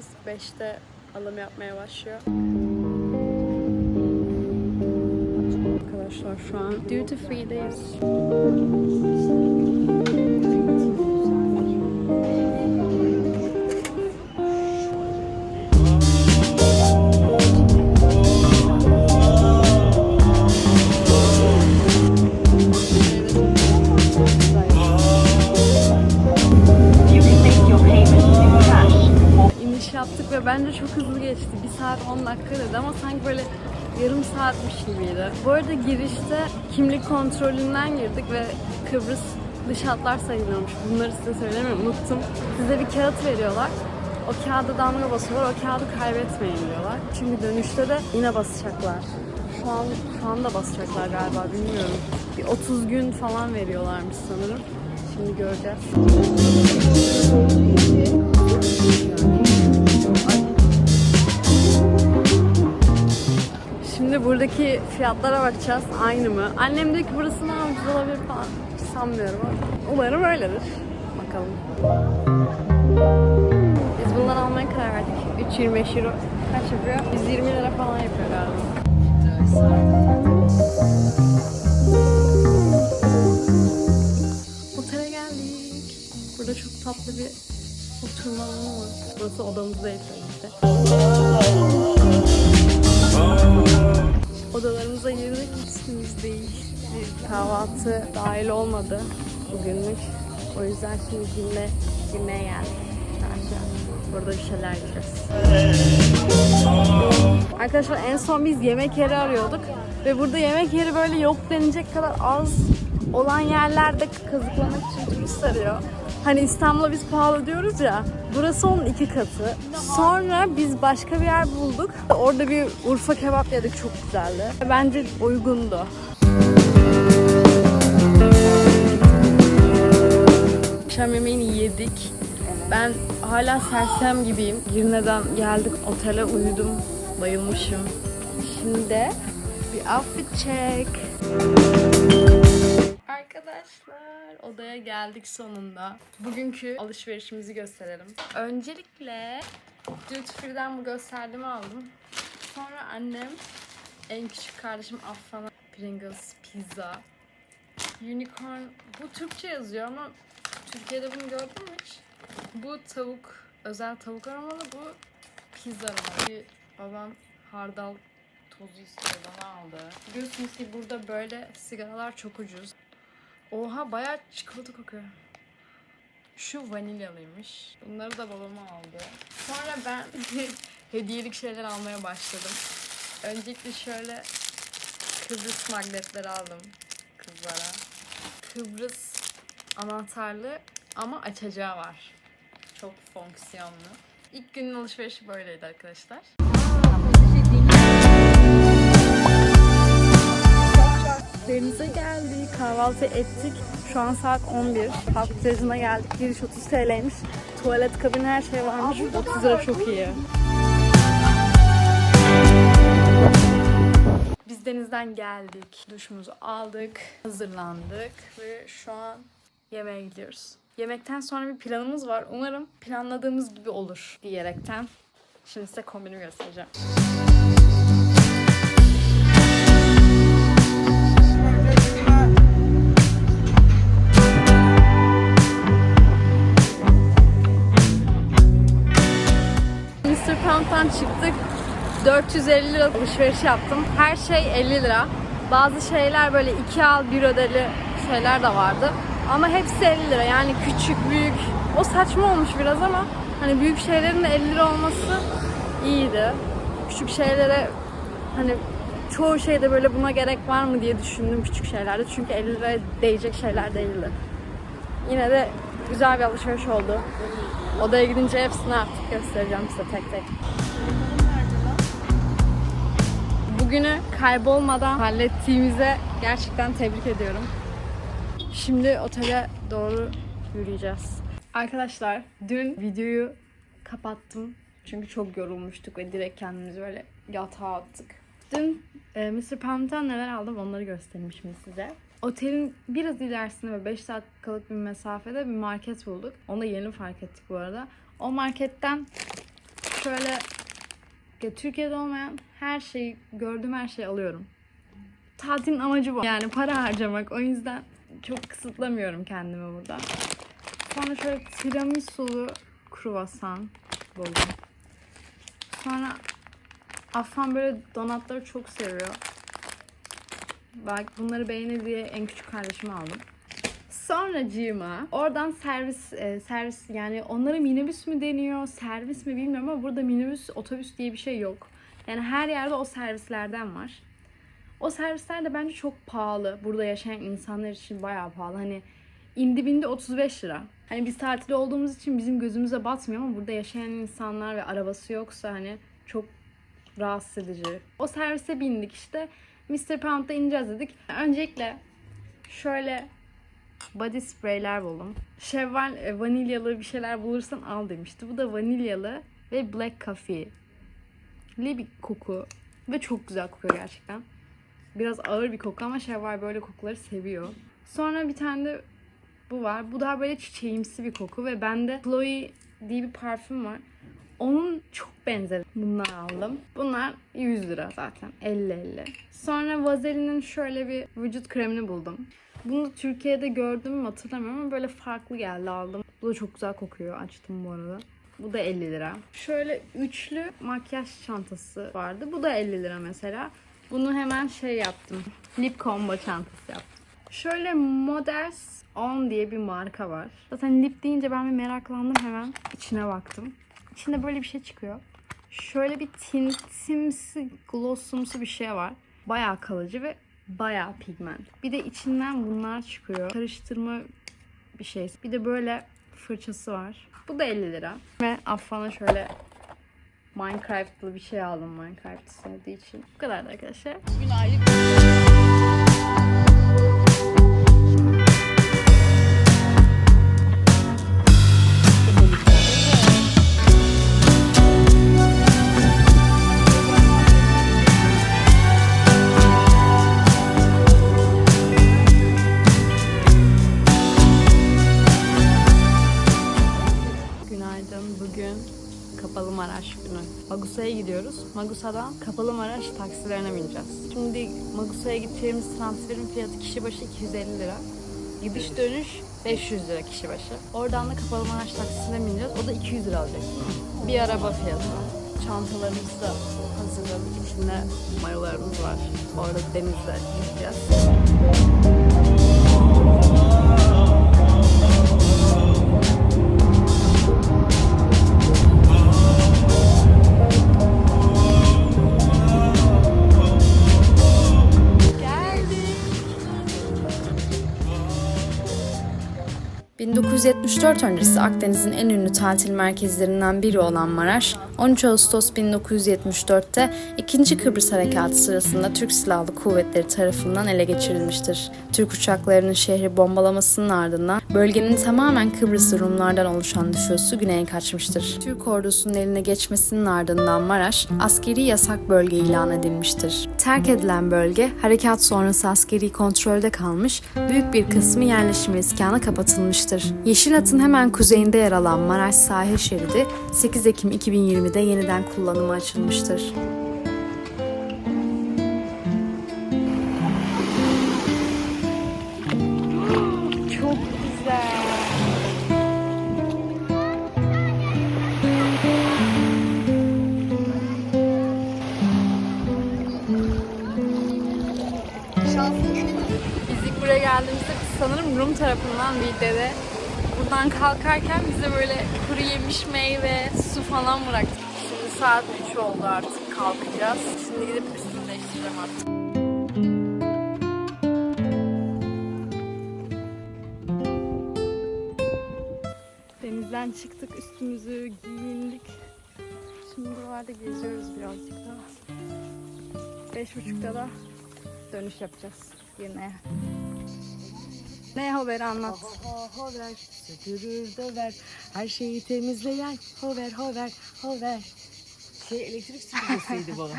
Kıbrıs 5'te alım yapmaya başlıyor. Arkadaşlar şu an duty free'deyiz. Bence çok hızlı geçti. 1 saat 10 dakika dedi ama sanki böyle yarım saatmiş gibiydi. Bu arada girişte kimlik kontrolünden girdik ve Kıbrıs dış hatlar sayılıyormuş. Bunları size söylemiyorum, unuttum. Size bir kağıt veriyorlar. O kağıda damga basıyorlar, o kağıdı kaybetmeyin diyorlar. Çünkü dönüşte de yine basacaklar. Şu an, şu anda basacaklar galiba, bilmiyorum. Bir 30 gün falan veriyorlarmış sanırım. Şimdi göreceğiz. Buradaki fiyatlara bakacağız. Aynı mı? Annem diyor ki burası daha ucuz olabilir falan. Hiç sanmıyorum ama umarım öyledir. Bakalım. Biz bundan almaya karar verdik. 3.25 euro. Kaç yapıyor? 120 lira falan yapıyor galiba. Otele geldik. Burada çok tatlı bir oturma alanı var. Burası odamız değil. Kahvaltı dahil olmadı bugünlük. O yüzden şimdi günle güneye geldik. Burada bir şeyler yiyeceğiz. Arkadaşlar en son biz yemek yeri arıyorduk. Ve burada yemek yeri böyle yok denecek kadar az olan yerlerde kazıklamak için turist arıyor. Hani İstanbul'a biz pahalı diyoruz ya. Burası onun iki katı. Sonra biz başka bir yer bulduk. Orada bir Urfa kebap yedik çok güzeldi. Bence uygundu. Akşam yemeğini yedik. Ben hala sersem gibiyim. Girne'den geldik otele uyudum. Bayılmışım. Şimdi bir outfit check. Arkadaşlar odaya geldik sonunda. Bugünkü alışverişimizi gösterelim. Öncelikle Duty Free'den bu gösterdiğimi aldım. Sonra annem, en küçük kardeşim Affan'a Pringles pizza. Unicorn, bu Türkçe yazıyor ama Türkiye'de bunu gördün mü hiç? Bu tavuk, özel tavuk aromalı, bu pizza aromalı. Babam hardal tozu istiyor bana aldı. Biliyorsunuz ki burada böyle sigaralar çok ucuz. Oha bayağı çikolata kokuyor. Şu vanilyalıymış. Bunları da babama aldı. Sonra ben hediyelik şeyler almaya başladım. Öncelikle şöyle Kıbrıs magnetleri aldım kızlara. Kıbrıs anahtarlı ama açacağı var. Çok fonksiyonlu. İlk günün alışverişi böyleydi arkadaşlar. Denize geldik, kahvaltı ettik. Şu an saat 11. Halk plajına geldik. Giriş 30 TL'ymiş. Tuvalet kabini her şey varmış. 30 lira çok iyi. Biz denizden geldik. Duşumuzu aldık. Hazırlandık. Ve şu an yemeğe gidiyoruz. Yemekten sonra bir planımız var. Umarım planladığımız gibi olur diyerekten. Şimdi size kombinimi göstereceğim. Mr. Pound'dan çıktık. 450 lira alışveriş yaptım. Her şey 50 lira. Bazı şeyler böyle 2 al 1 ödeli şeyler de vardı. Ama hepsi 50 lira. Yani küçük, büyük. O saçma olmuş biraz ama hani büyük şeylerin de 50 lira olması iyiydi. Küçük şeylere hani çoğu şeyde böyle buna gerek var mı diye düşündüm küçük şeylerde. Çünkü 50 liraya değecek şeyler değildi. Yine de güzel bir alışveriş oldu. Odaya gidince hepsini artık göstereceğim size tek tek. Bugünü kaybolmadan hallettiğimize gerçekten tebrik ediyorum. Şimdi otele doğru yürüyeceğiz. Arkadaşlar dün videoyu kapattım. Çünkü çok yorulmuştuk ve direkt kendimizi böyle yatağa attık. Dün e, Mr. Pound'dan neler aldım onları göstereyim şimdi size. Otelin biraz ilerisinde ve 5 dakikalık bir mesafede bir market bulduk. Onu da yeni fark ettik bu arada. O marketten şöyle ya Türkiye'de olmayan her şeyi, gördüğüm her şeyi alıyorum. Tatilin amacı bu. Yani para harcamak. O yüzden çok kısıtlamıyorum kendimi burada. Sonra şöyle tiramisulu kruvasan buldum. Sonra Affan böyle donatları çok seviyor. Bak bunları beğenir diye en küçük kardeşime aldım. Sonracığıma oradan servis e, servis yani onlara minibüs mü deniyor servis mi bilmiyorum ama burada minibüs otobüs diye bir şey yok. Yani her yerde o servislerden var. O servisler de bence çok pahalı. Burada yaşayan insanlar için bayağı pahalı. Hani indi bindi 35 lira. Hani biz tatilde olduğumuz için bizim gözümüze batmıyor ama burada yaşayan insanlar ve arabası yoksa hani çok rahatsız edici. O servise bindik işte. Mr. Pound'da ineceğiz dedik. Öncelikle şöyle body sprayler buldum. Şevval e, vanilyalı bir şeyler bulursan al demişti. Bu da vanilyalı ve black coffee. bir koku. Ve çok güzel kokuyor gerçekten. Biraz ağır bir koku ama Şevval böyle kokuları seviyor. Sonra bir tane de bu var. Bu daha böyle çiçeğimsi bir koku ve bende Chloe diye bir parfüm var. Onun çok benzeri. Bunlar aldım. Bunlar 100 lira zaten. 50-50. Sonra Vazelaine'in şöyle bir vücut kremini buldum. Bunu Türkiye'de gördüm mü hatırlamıyorum ama böyle farklı geldi aldım. Bu da çok güzel kokuyor. Açtım bu arada. Bu da 50 lira. Şöyle üçlü makyaj çantası vardı. Bu da 50 lira mesela. Bunu hemen şey yaptım. Lip combo çantası yaptım. Şöyle Models On diye bir marka var. Zaten lip deyince ben bir meraklandım hemen. içine baktım. İçinde böyle bir şey çıkıyor. Şöyle bir tintimsi, glossumsu bir şey var. Bayağı kalıcı ve bayağı pigment. Bir de içinden bunlar çıkıyor. Karıştırma bir şey. Bir de böyle fırçası var. Bu da 50 lira. Ve Affan'a şöyle Minecraft'lı bir şey aldım Minecraft sevdiği için. Bu kadar arkadaşlar. Bugün aylık 'Günaydın. Gidiyoruz. Magusa'dan Kapalı Maraş taksilerine bineceğiz. Şimdi Magusa'ya gideceğimiz transferin fiyatı kişi başı 250 lira. Gidiş dönüş 500 lira kişi başı. Oradan da Kapalı Maraş taksisine bineceğiz. O da 200 lira alacak. Bir araba fiyatı. Çantalarımızı da hazırladık. İçinde mayolarımız var. Orada denizde gideceğiz. 1974 öncesi Akdeniz'in en ünlü tatil merkezlerinden biri olan Maraş, 13 Ağustos 1974'te 2. Kıbrıs Harekatı sırasında Türk Silahlı Kuvvetleri tarafından ele geçirilmiştir. Türk uçaklarının şehri bombalamasının ardından bölgenin tamamen Kıbrıslı Rumlardan oluşan nüfusu güneye kaçmıştır. Türk ordusunun eline geçmesinin ardından Maraş, askeri yasak bölge ilan edilmiştir. Terk edilen bölge, harekat sonrası askeri kontrolde kalmış, büyük bir kısmı yerleşim iskana kapatılmıştır. Yeşil Hat'ın hemen kuzeyinde yer alan Maraş sahil şeridi 8 Ekim 2020'de yeniden kullanıma açılmıştır. Çok güzel. Biz ilk buraya geldiğimizde sanırım Rum tarafından bir dede buradan kalkarken bize böyle kuru yemiş meyve, su falan bıraktı. Saat 3 oldu artık kalkacağız. Şimdi gidip üstümü değiştireceğim artık. Denizden çıktık, üstümüzü giyindik. Şimdi buralarda geziyoruz birazcık daha. Beş buçukta da dönüş yapacağız yine. Ne haberi anlat. Hover, süpürür döver, her şeyi temizleyen hover, hover, hover. Şey elektrik süpürgesiydi bu.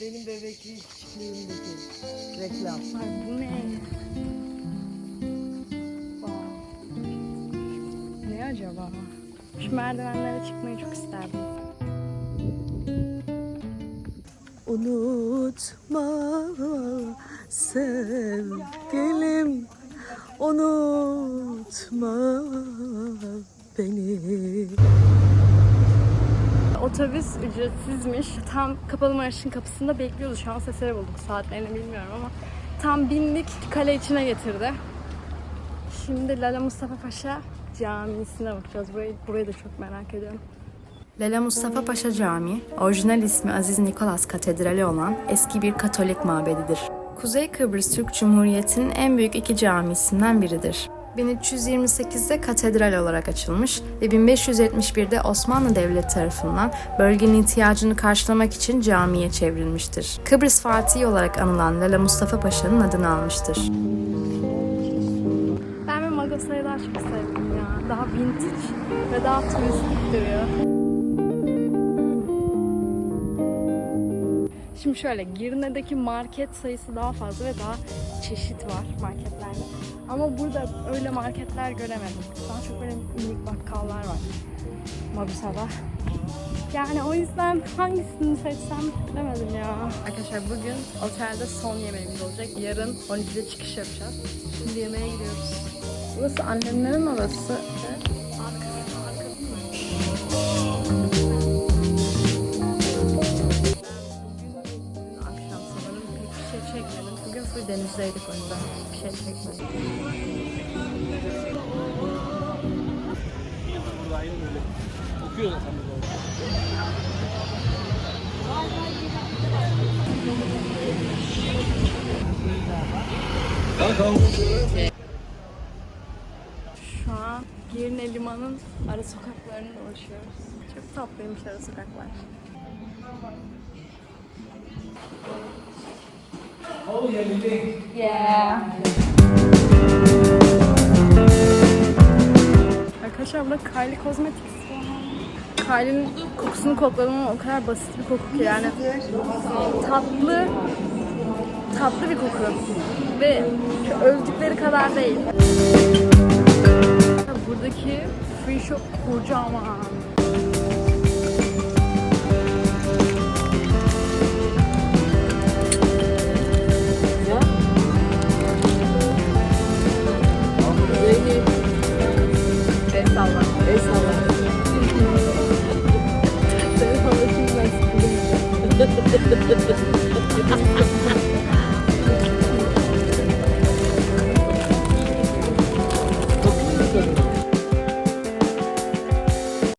Benim bebekliğim, küçüklüğümdeki reklam. Ay bu ne? Wow. Ne acaba? Şu merdivenlere çıkmayı çok isterdim. Unutma sevgilim Unutma beni Otobüs ücretsizmiş. Tam Kapalı Maraş'ın kapısında bekliyordu. Şu an sesleri bulduk. Saatlerini bilmiyorum ama tam bindik. Kale içine getirdi. Şimdi Lala Mustafa Paşa Camisi'ne bakacağız. Burayı, burayı da çok merak ediyorum. Lala Mustafa Paşa Camii, orijinal ismi Aziz Nikolas Katedrali olan eski bir Katolik mabedidir. Kuzey Kıbrıs Türk Cumhuriyeti'nin en büyük iki camisinden biridir. 1328'de katedral olarak açılmış ve 1571'de Osmanlı Devleti tarafından bölgenin ihtiyacını karşılamak için camiye çevrilmiştir. Kıbrıs Fatihi olarak anılan Lala Mustafa Paşa'nın adını almıştır. Ben ve Magosa'yı daha çok sevdim ya. Daha vintage ve daha turistik duruyor. Şimdi şöyle Girne'deki market sayısı daha fazla ve daha çeşit var marketlerde. Ama burada öyle marketler göremedim. Daha çok böyle minik bakkallar var. Mabusa'da. Yani o yüzden hangisini seçsem bilemedim ya. Arkadaşlar bugün otelde son yemeğimiz olacak. Yarın 12'de çıkış yapacağız. Şimdi yemeğe gidiyoruz. Burası annemlerin odası. Denizdeydik o bir şey çekmedim. Şu an Girne Liman'ın ara sokaklarını dolaşıyoruz. Çok tatlıymış ara sokaklar. Yeah. Arkadaşlar burada Kylie Cosmetics. Kylie'nin kokusunu kokladım ama o kadar basit bir koku ki yani. Tatlı, tatlı bir koku. Ve öldükleri kadar değil. Buradaki free shop kocaman.